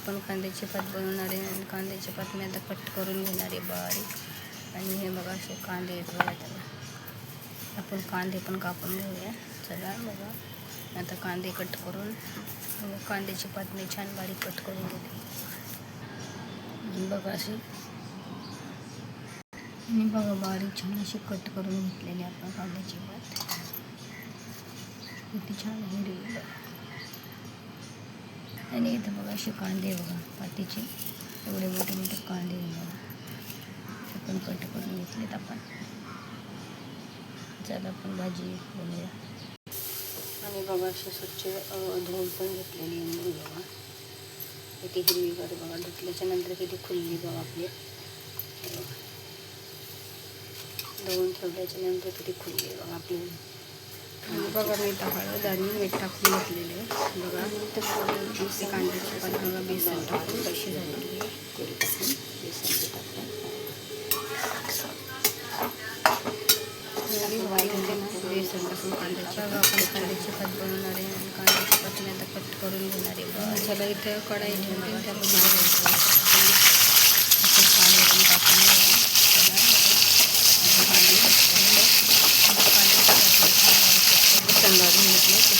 आपण कांद्याची पात बनवणार आहे आणि कांद्याची आता कट करून घेणार आहे बारीक. आणि हे बघा असे कांदे आहेत बघा त्याला. कांदे चला बघा. आता कांदे कट करून बघा, कांद्याची पात मी छान बारीक कट करून घेते. बघा बारीक छान अशी कट करून घेतलेली आपण कांद्याची किती छान हिरवी. आणि इथं बघा असे कांदे बघा पातीचे. एवढे मोठे मोठे कांदे बघा. आपण पण कट करून घेतलेत आपण. चला आपण भाजी बनवूया. आणि बघा असे स्वच्छ धुवून पण घेतलेली आहे बघा. किती हिरवीगार बघा. धुतल्याच्या नंतर किती खुलली बघा आपली. धुवून ठेवल्याच्या नंतर किती खुलली बघा आपली. बघा मी इथं हळद आणि मीठ टाकून घेतलेले आहे. बघा ते कांद्याची पात बघा बेसन टाकून कशी झालेली आहे बेसन टाकून आणि वाईट होते ना बेसन टाकून कांद्याची बघा आपण कांद्याची पात बनवणार आहे आणि कांद्याची पात मी आता कट करून घेणार आहे. बघा चला इथं कढाई ठेवते त्यामध्ये आपण पाणी टाकून घेऊया चला आणि पाणी टाकून बेसन भाजून घेतलं ते तेलात नाही टाकून बघा आपलं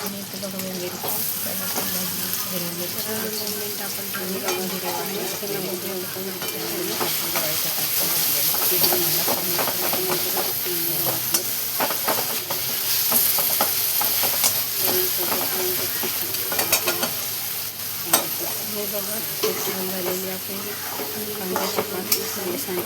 आणि इथं बघा मी मिरची हिरवी मिरची आपण ठेवली बघा हिरवी वाटली त्यामध्ये आपण त्यामध्ये टाकून जेवायचं टाकून घेतलेलं ते बनवायला पण नंतर तीन वाटले हे बघा खूप छान झालेली आपली कांद्याची पात बेसन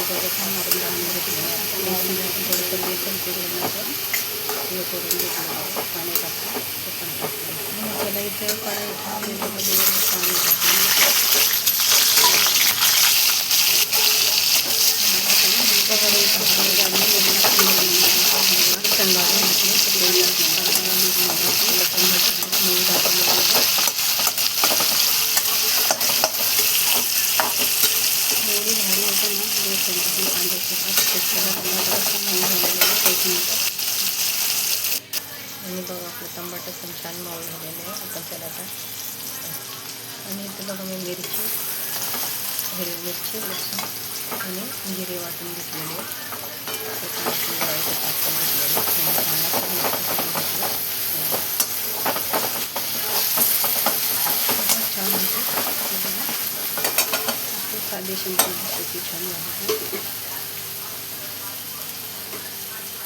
टाकून दिलेली भाजी झाली हे बघा छान मारून जाऊन घेतलं बेसन टाकून थोडंसं बेसन केल्यानंतर हे करून घेतलं आहे पाणी टाकून ते पण टाकलं आणि त्याला इथं कढाई ठेवून त्याच्यामध्ये पाणी टाकून एवढी भारी होते ना बेसन टाकून त्याच्याला टमाटर असं मऊ झालेलं आहे त्याच्यानंतर आणि बघा आपलं टमाटर पण छान मऊ झालेलं आहे आपण त्याला आता आणि इथं बघा मी मिरची हिरवी मिरची लसूण आणि जिरे वाटून घेतलेले टाकून घेतलेले छान होते साधी सिंपल रेसिपी छान झाली एकदम बनाडं दिलेली कांद्यामध्ये पण बनली हे बघा पापड टाकून घेतलं आपण पण आपण थोडंसं बेसन घेतल्यानंतर हे करून घेतलं बघा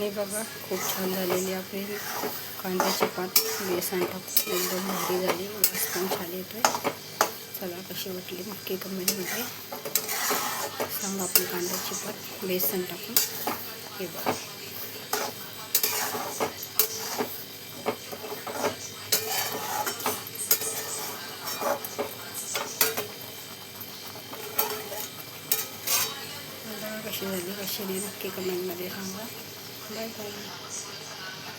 आणि बघा, खूप छान झालेली आपली कांद्याची पात. बेसन टाकून एकदम भारी झाली. छान येतोय. चला कशी वाटली नक्की कमेंटमध्ये. सांगा आपली कांद्याची पात. बेसन टाकून. हे बघा. कशी झाली? कशी नाही नक्की सांगा. 没ม่